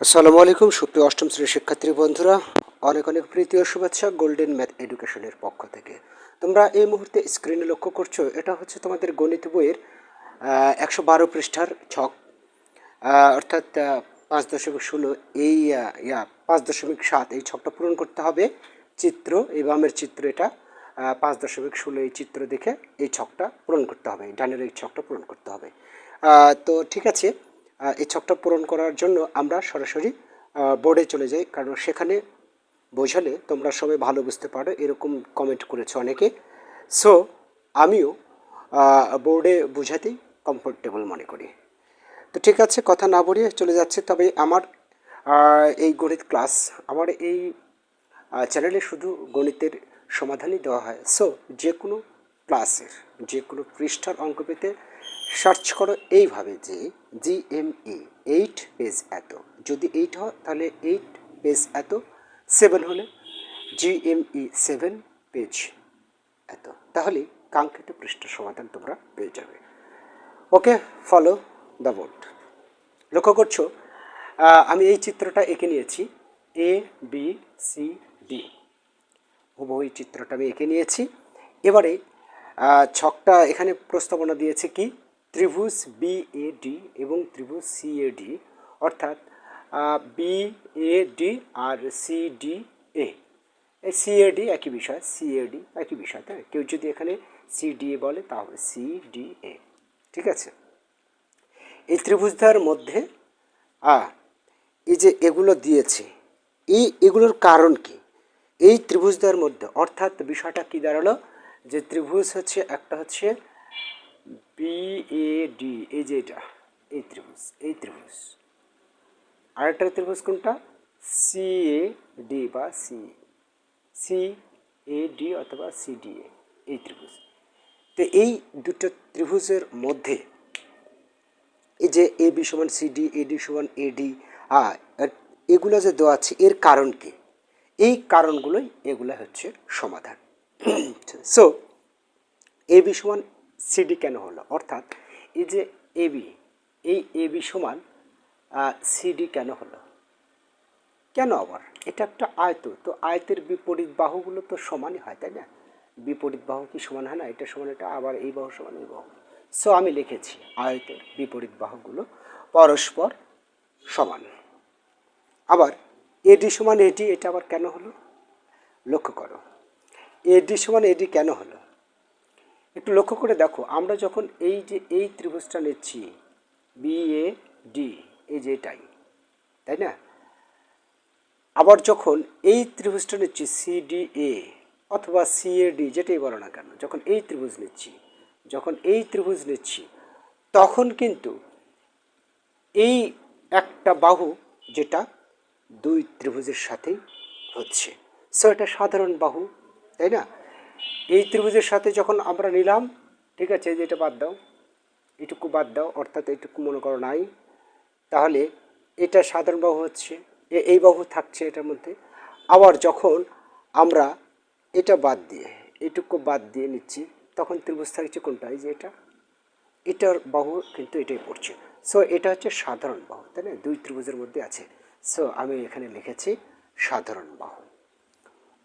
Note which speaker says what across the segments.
Speaker 1: আসসালামু আলাইকুম, সুপ্রিয় অষ্টম শ্রেণির শিক্ষার্থী বন্ধুরা। অনেক অনেক প্রীতি ও শুভেচ্ছা গোল্ডেন ম্যাথ এডুকেশনের পক্ষ থেকে। তোমরা এই মুহূর্তে স্ক্রিনে লক্ষ্য করছ, এটা হচ্ছে তোমাদের গণিত বইয়ের একশো বারো পৃষ্ঠার ছক। অর্থাৎ পাঁচ দশমিক ষোলো এই ইয়া, পাঁচ দশমিক সাত এই ছকটা পূরণ করতে হবে। চিত্র, এই বামের চিত্র এটা পাঁচ দশমিক ষোলো এই চিত্র দেখে এই ছকটা পূরণ করতে হবে, ডানের এই ছকটা পূরণ করতে হবে। তো ঠিক আছে এই ছকটা পূরণ করার জন্য আমরা সরাসরি বোর্ডে চলে যাই। কারণ সেখানে বোঝালে তোমরা সবাই ভালো বুঝতে পারো, এরকম কমেন্ট করেছ অনেকে। সো আমিও বোর্ডে বোঝাতেই কমফোর্টেবল মনে করি। তো ঠিক আছে, কথা না বলিয়ে চলে যাচ্ছে। তবে আমার এই গণিত ক্লাস আমার এই চ্যানেলে শুধু গণিতের সমাধানই দেওয়া হয়। সো যে কোনো ক্লাসের যে কোনো পৃষ্ঠার অঙ্ক পেতে সার্চ করো এইভাবে যে জিএমই এইট পেজ এত। যদি এইট হয়, তাহলে এইট পেজ এত। সেভেন হলে জিএমই সেভেন পেজ এত। তাহলে কাঙ্ক্ষিত পৃষ্ঠার সমাধান তোমরা পেয়ে যাবে। ওকে ফলো দ্য বোর্ড লক্ষ্য করছ আমি এই চিত্রটা এঁকে নিয়েছি এ বি সি ডি এই চিত্রটা আমি এঁকে নিয়েছি। এবারে ছকটা এখানে প্রস্তাবনা দিয়েছে কি? ত্রিভুজ বি এ ডি এবং ত্রিভুজ সি এ ডি অর্থাৎ বি এ ডি আর সি ডি এ এই সিএডি একই বিষয় সিএডি একই বিষয়, তাই? কেউ যদি এখানে সিডিএ বলে, তাহলে সিডিএ ঠিক আছে? এই ত্রিভুজটার মধ্যে, আ, এই যে এগুলো দিয়েছে, এই এগুলোর কারণ কি? এই ত্রিভুজটার মধ্যে, অর্থাৎ বিষয়টা কি দাঁড়াল? যে ত্রিভুজ হচ্ছে, একটা হচ্ছে বি এ ডি এই যে এটা, এই ত্রিভুজ এই ত্রিভুজ। আরেকটা ত্রিভুজ কোনটা? সি এ ডি বা সি সি এ ডি অথবা সিডিএ এই ত্রিভুজ। তো এই দুটো ত্রিভুজের মধ্যে এই যে এ বি সমান সিডি ডি সমান এডি আর এগুলো যে দেওয়া আছে, এর কারণ কি? এই কারণগুলোই এগুলো হচ্ছে সমাধান। সো এ বি সমান সিডি কেন হলো? অর্থাৎ এই যে এ বি এই এ বি সমান সিডি কেন হলো? কেন আবার? এটা একটা আয়ত, তো আয়তের বিপরীত বাহুগুলো তো সমানই হয়, তাই না? বিপরীত বাহু কি সমান হয় না? এটা সমান, এটা আবার এই বাহু সমান, এই বাহু। সো আমি লিখেছি আয়তের বিপরীত বাহুগুলো পরস্পর সমান। আবার এডি সমান এডি এটা আবার কেন হলো? লক্ষ্য করো। এডি সমান এডি কেন হলো? একটু লক্ষ্য করে দেখো, আমরা যখন এই যে, এই ত্রিভুজটা নিচ্ছি বি এ ডি এই যে এটাই, তাই না? আবার যখন এই ত্রিভুজটা নিচ্ছি সি ডি এ অথবা সি এ ডি যেটাই বলো না কেন, যখন এই ত্রিভুজ নিচ্ছি, যখন এই ত্রিভুজ নিচ্ছি, তখন কিন্তু এই একটা বাহু যেটা দুই ত্রিভুজের সাথেই হচ্ছে। সো এটা সাধারণ বাহু, তাই না? এই ত্রিভুজের সাথে যখন আমরা নিলাম, ঠিক আছে যে এটা বাদ দাও, এটুকু বাদ দাও, অর্থাৎ এইটুকু মনে করো নাই, তাহলে এটা সাধারণ বাহু হচ্ছে এই বাহু থাকছে এটার মধ্যে। আবার যখন আমরা এটা বাদ দিয়ে, এটুকু বাদ দিয়ে নিচ্ছি, তখন ত্রিভুজ থাকছে কোনটা? এই যে এটা। এটার বাহু কিন্তু এটাই পড়ছে। সো এটা হচ্ছে সাধারণ বাহু, তাই না? দুই ত্রিভুজের মধ্যে আছে। সো আমি এখানে লিখেছি সাধারণ বাহু।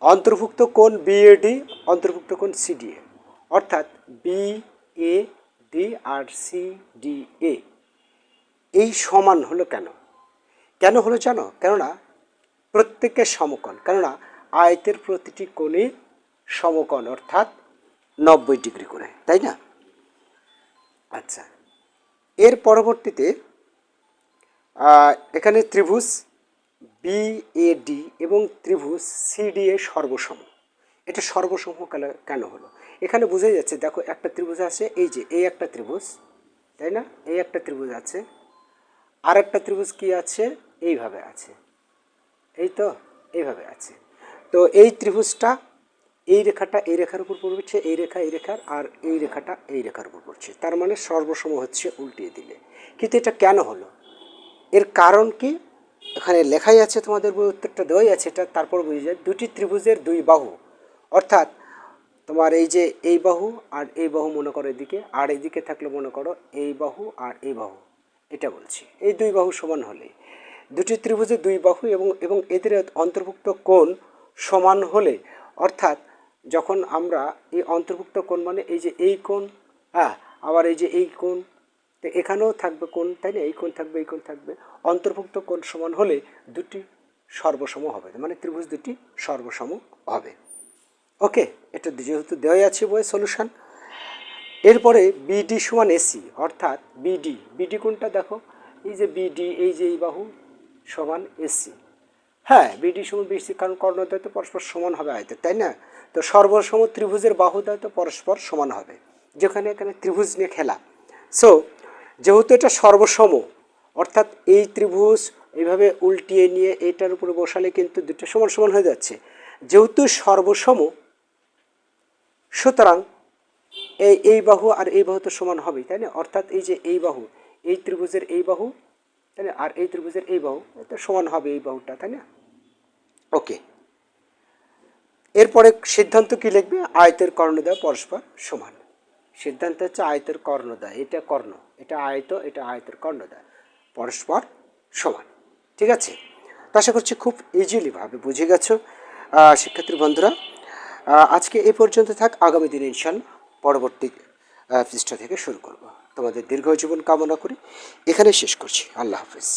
Speaker 1: অন্তর্ভুক্ত কোন বিএডি অন্তর্ভুক্ত কোন সিডিএ অর্থাৎ বি এ ডি আর সি ডি এ এই সমান হলো কেন? কেন হলো জানো? কেননা প্রত্যেকের সমকোণ, কেননা আয়তের প্রতিটি কোণে সমকোণ, অর্থাৎ নব্বই ডিগ্রি করে তাই না? আচ্ছা এর পরবর্তীতে এখানে ত্রিভুজ বি এ ডি এবং ত্রিভুজ সিডি এ সর্বসম। এটা সর্বসম কেন হলো? এখানে বোঝাই যাচ্ছে, দেখো একটা ত্রিভুজ আছে, এই যে, এই একটা ত্রিভুজ, তাই না? এই একটা ত্রিভুজ আছে, আর একটা ত্রিভুজ কি আছে? এইভাবে আছে। এই তো, এইভাবে আছে। তো এই ত্রিভুজটা এই রেখাটা এই রেখার উপর পড়ছে, এই রেখা এই রেখার, আর এই রেখাটা এই রেখার উপর পড়ছে। তার মানে সর্বসম হচ্ছে উল্টিয়ে দিলে। কিন্তু এটা কেন হলো? এর কারণ কি? এখানে লেখাই আছে তোমাদের বই, উত্তরটা দেওয়াই আছে, এটা তারপর বুঝে যায় দুটি ত্রিভুজের দুই বাহু। অর্থাৎ তোমার এই যে এই বাহু আর এই বাহু মনে করো এদিকে, আর এদিকে থাকলে মনে করো এই বাহু আর এই বাহু। এটা বলছি। এই দুই বাহু সমান হলে। দুটি ত্রিভুজের দুই বাহু এবং এবং এদের অন্তর্ভুক্ত কোণ সমান হলে, অর্থাৎ যখন আমরা এই অন্তর্ভুক্ত কোণ মানে এই যে এই কোণ হ্যাঁ আবার এই যে এই কোণ তো এখানেও থাকবে কোণ তাই না? এই কোণ থাকবে, এই কোণ থাকবে? অন্তর্ভুক্ত কোণ সমান হলে দুটি সর্বসম হবে। মানে ত্রিভুজ দুটি সর্বসম হবে। ওকে এটা যেহেতু দেওয়াই আছে বই সলিউশন এরপরে বিডি সমান এসি অর্থাৎ বিডি বিডি কোনটা দেখো? এই যে বিডি এই যে এই বাহু সমান এসি হ্যাঁ বিডি সমান বিসি কারণ কর্ণদ্বয় তো পরস্পর সমান হবে আয়তে, তাই না? তো সর্বসম ত্রিভুজের বাহুদ্বয় তো পরস্পর সমান হবে, যেখানে এখানে ত্রিভুজ নিয়ে খেলা। সো যেহেতু এটা সর্বসম, অর্থাৎ এই ত্রিভুজ এইভাবে উল্টিয়ে নিয়ে এইটার উপরে বসালে কিন্তু দুটো সমান সমান হয়ে যাচ্ছে। যেহেতু সর্বসম, সুতরাং এই এই বাহু আর এই বাহু তো সমান হবেই, তাই না? অর্থাৎ এই যে এই বাহু, এই ত্রিভুজের এই বাহু, তাই না? আর এই ত্রিভুজের এই বাহু, এটা সমান হবে এই বাহুটা, তাই না? ওকে। এরপরে সিদ্ধান্ত কি লিখবে? আয়তের কর্ণদ্বয় পরস্পর সমান। সিদ্ধান্ত হচ্ছে আয়তের কর্ণদ্বয় এটা কর্ণ, এটা আয়ত, এটা আয়তের কর্ণদ্বয় পরস্পর সমান, ঠিক আছে? তো আশা করছি খুব ইজিলি ভাবে বুঝে গেছো। শিক্ষার্থী বন্ধুরা আজকে এ পর্যন্ত থাক। আগামী দিনে ইনশাল্লাহ পরবর্তী পৃষ্ঠা থেকে শুরু করব। তোমাদের দীর্ঘ জীবন কামনা করি। এখানে শেষ করছি। আল্লাহ হাফিজ।